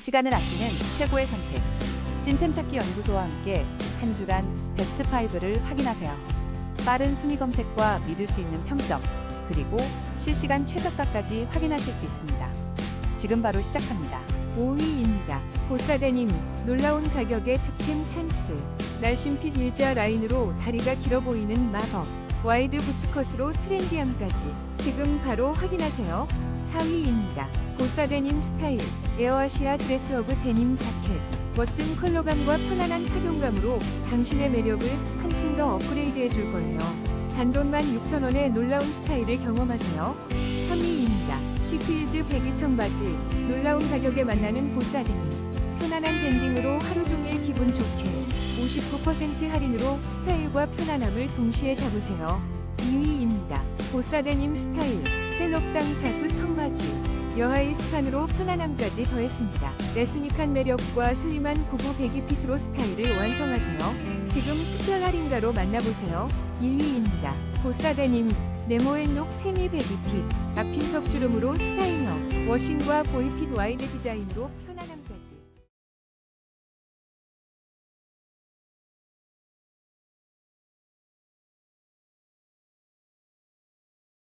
시간을 아끼는 최고의 선택. 찐템 찾기 연구소와 함께 한 주간 베스트 5를 확인하세요. 빠른 순위 검색과 믿을 수 있는 평점, 그리고 실시간 최저가까지 확인하실 수 있습니다. 지금 바로 시작합니다. 5위입니다. 보사데님, 놀라운 가격의 득템 찬스. 날씬핏 일자 라인으로 다리가 길어 보이는 마법. 와이드 부츠컷으로 트렌디함까지. 지금 바로 확인하세요. 4위입니다. 보사 데님 스타일. 에어아시아 드레스워그 데님 자켓. 멋진 컬러감과 편안한 착용감으로 당신의 매력을 한층 더 업그레이드해 줄 거예요. 단돈만 6,000원의 놀라운 스타일을 경험하세요. 3위입니다. 시크힐즈 배기 청바지. 놀라운 가격에 만나는 보사 데님. 편안한 밴딩으로 하루 종일 기분 좋게. 59% 할인으로 스타일과 편안함을 동시에 잡으세요. 2위입니다. 보사데님 스타일. 셀럽당 자수 청바지. 여하의 스판으로 편안함까지 더했습니다. 레스닉한 매력과 슬림한 구부 배기핏으로 스타일을 완성하세요. 지금 특별 할인가로 만나보세요. 1위입니다. 보사데님 네모앤록 세미 배기핏 앞핀 턱주름으로 스타일러 워싱과 보이핏 와이드 디자인으로